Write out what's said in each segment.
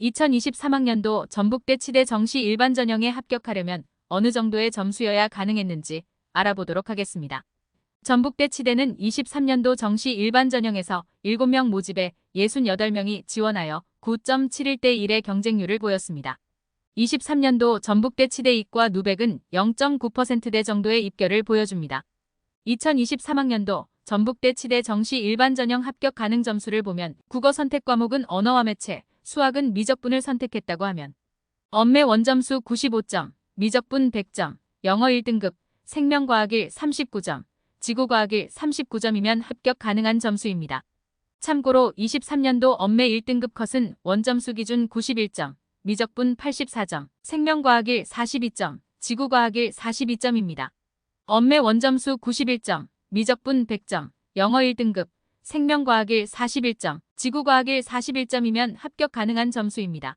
2023학년도 전북대 치대 정시 일반 전형에 합격하려면 어느 정도의 점수여야 가능했는지 알아보도록 하겠습니다. 전북대 치대는 23년도 정시 일반 전형에서 7명 모집에 68명이 지원하여 9.71대 1의 경쟁률을 보였습니다. 23년도 전북대 치대 이과 누백은 0.9%대 정도의 입결을 보여줍니다. 2023학년도 전북대 치대 정시 일반 전형 합격 가능 점수를 보면 국어 선택 과목은 언어와 매체, 수학은 미적분을 선택했다고 하면 엄매 원점수 95점, 미적분 100점, 영어 1등급, 생명과학 1 39점, 지구과학 1 39점이면 합격 가능한 점수입니다. 참고로 23년도 엄매 1등급 컷은 원점수 기준 91점, 미적분 84점, 생명과학 1 42점, 지구과학 1 42점입니다. 엄매 원점수 91점, 미적분 100점, 영어 1등급, 생명과학 1 41점, 지구과학 1 41점이면 합격 가능한 점수입니다.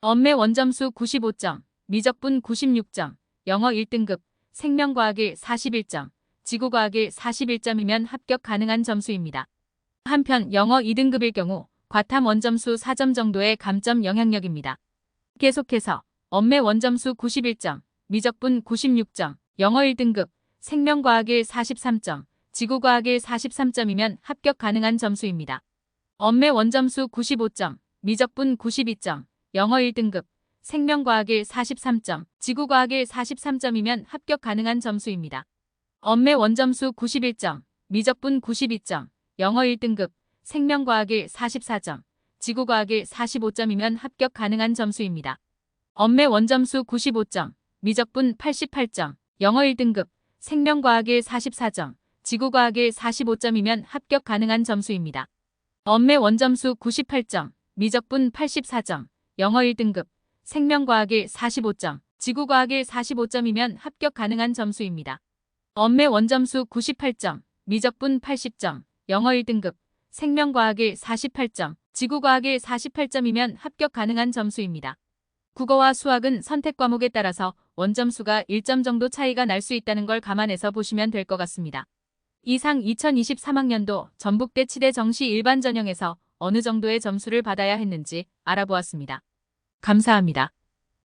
엄매 원점수 95점, 미적분 96점, 영어 1등급, 생명과학 1 41점, 지구과학 1 41점이면 합격 가능한 점수입니다. 한편 영어 2등급일 경우 과탐 원점수 4점 정도의 감점 영향력입니다. 계속해서 엄매 원점수 91점, 미적분 96점, 영어 1등급, 생명과학 1 43점, 지구과학 1 43점이면 합격 가능한 점수입니다. 엄매 원점수 95점, 미적분 92점, 영어 1등급, 생명과학 1 43점, 지구과학 1 43점이면 합격 가능한 점수입니다. 엄매 원점수 91점, 미적분 92점, 영어 1등급, 생명과학 1 44점, 지구과학 1 45점이면 합격 가능한 점수입니다. 엄매 원점수 95점, 미적분 88점, 영어 1등급, 생명과학 1 44점, 지구과학 1 45점이면 합격 가능한 점수입니다. 엄매 원점수 98점, 미적분 84점, 영어 1등급, 생명과학 1 45점, 지구과학 1 45점이면 합격 가능한 점수입니다. 엄매 원점수 98점, 미적분 80점, 영어 1등급, 생명과학 1 48점, 지구과학 1 48점이면 합격 가능한 점수입니다. 국어와 수학은 선택 과목에 따라서 원점수가 1점 정도 차이가 날 수 있다는 걸 감안해서 보시면 될 것 같습니다. 이상 2023학년도 전북대 치대 정시 일반 전형에서 어느 정도의 점수를 받아야 했는지 알아보았습니다. 감사합니다.